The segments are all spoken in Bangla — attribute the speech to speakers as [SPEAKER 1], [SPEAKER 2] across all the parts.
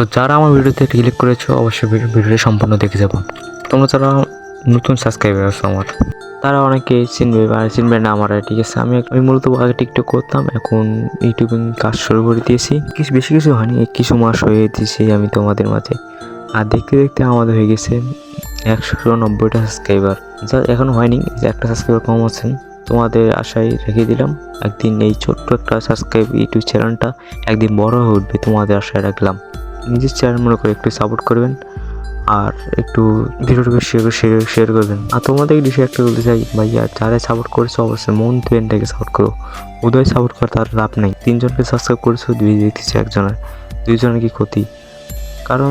[SPEAKER 1] তো যারা আমার ভিডিওতে ক্লিক করেছ, অবশ্যই ভিডিও- ভিডিওটি সম্পূর্ণ দেখে যাব। তোমরা যারা নতুন সাবস্ক্রাইবার আছো আমার, তারা অনেকে চিনবে বা চিনবে না আমার, ঠিক আছে? আমি আমি মূলত আগে টিকটক করতাম, এখন ইউটিউবে কাজ শুরু করে দিয়েছি। কিছু বেশি কিছু হয়নি, কিছু মাস হয়ে দিয়েছি আমি তোমাদের মাঝে। আর দেখতে দেখতে আমাদের হয়ে গেছে একশো নব্বইটা সাবস্ক্রাইবার যা এখন হয়নি, যে একটা সাবস্ক্রাইবার কম আছেন তোমাদের আশায় রেখে দিলাম। একদিন এই ছোট্ট একটা সাবস্ক্রাইব ইউটিউব চ্যানেলটা একদিন বড় হয়ে উঠবে, তোমাদের আশায় রাখলাম। নিজের চ্যানেল মনে করে একটু সাপোর্ট করবেন আর একটু ভিডিওটা শেয়ার শেয়ার শেয়ার করবেন। আর তোমাদের এই বিষয়ে একটা বলতে চাই, ভাইয়া, যারা সাপোর্ট করেছ অবশ্যই মন পেনটাকে সাপোর্ট করো। উদয় সাপোর্ট করা তার লাভ নেই। তিনজনকে সাবস্ক্রাইব করেছ, দুই দেখতেছি একজনের। দুইজনের কি ক্ষতি? কারণ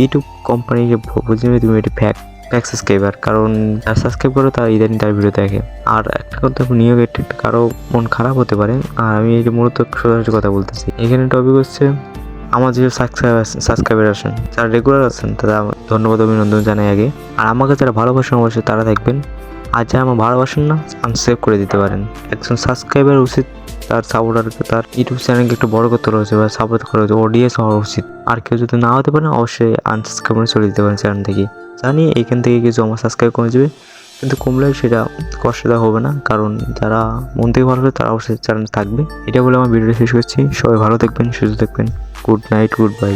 [SPEAKER 1] ইউটিউব কোম্পানি যে বুঝবে তুমি এটি ফ্যাক ফ্যাক সাবস্ক্রাইবার কারণ যারা সাবস্ক্রাইব করো তারা ইদানিং তার ভিডিও দেখে। আর একটা কথা নিয়োগ এটা কারও মন খারাপ হতে পারে। আর আমি যে মূলত সোজাসুজি কথা বলতেছি। এখানে টপিক হচ্ছে আমার যে সাবস্ক্রাইবার সাবস্ক্রাইবার আছেন, যারা রেগুলার আছেন তারা ধন্যবাদ, অভিনন্দন জানাই আগে। আর আমাকে যারা ভালোবাসেন, অবশ্যই তারা দেখবেন। আর যারা আমার ভালোবাসেন না আনসেভ করে দিতে পারেন। একজন সাবস্ক্রাইবার উচিত, তার সাপোর্টারকে তার ইউটিউব চ্যানেলকে একটু বড় করতে রয়েছে বা সাপোর্ট করা হচ্ছে অডিয়েন্স হওয়া উচিত। আর কেউ যদি না হতে পারে অবশ্যই আনসাবস্ক্রাইব করে চলে দিতে পারেন চ্যানেল থেকে। জানি এখান থেকে কিছু আমার সাবস্ক্রাইব কমে যাবে, কিন্তু কমলে সেটা কষ্টটা হবে না, কারণ যারা মন থেকে ভালো তারা অবশ্যই চ্যানেল থাকবে। এটা বলে আমার ভিডিওটা শেষ করছি। সবাই ভালো থাকবেন সুস্থ থাকবেন গুড নাইট গুড বাই